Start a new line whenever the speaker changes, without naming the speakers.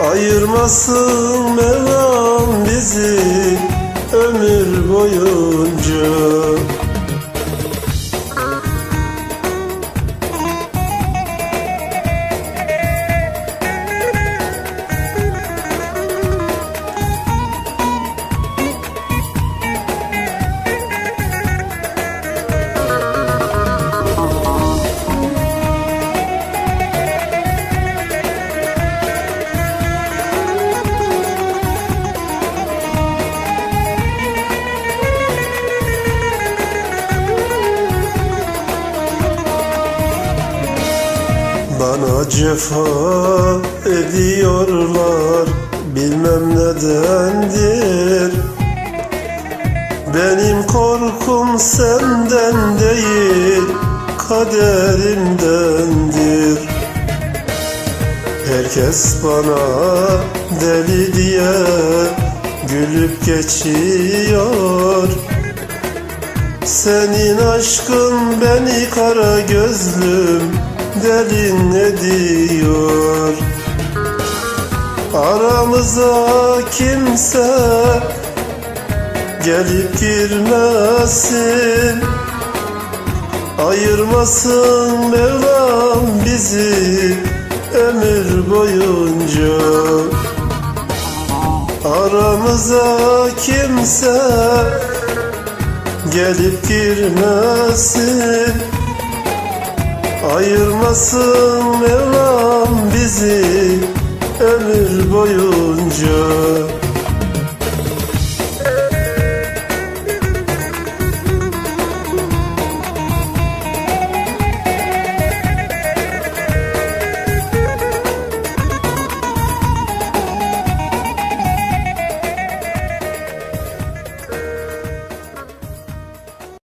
Ayırmasın Mevlam bizi ömür boyunca Bana cefa ediyorlar bilmem nedendir. Benim korkum senden değil kaderimdendir. Herkes bana deli diye gülüp geçiyor. Senin aşkın beni kara gözlüm delin ediyor Aramıza kimse gelip girmesin. Ayırmasın Mevlam bizi ömür boyunca. Aramıza kimse gelip girmesin Ayırmasın Mevlam bizi ömür boyunca.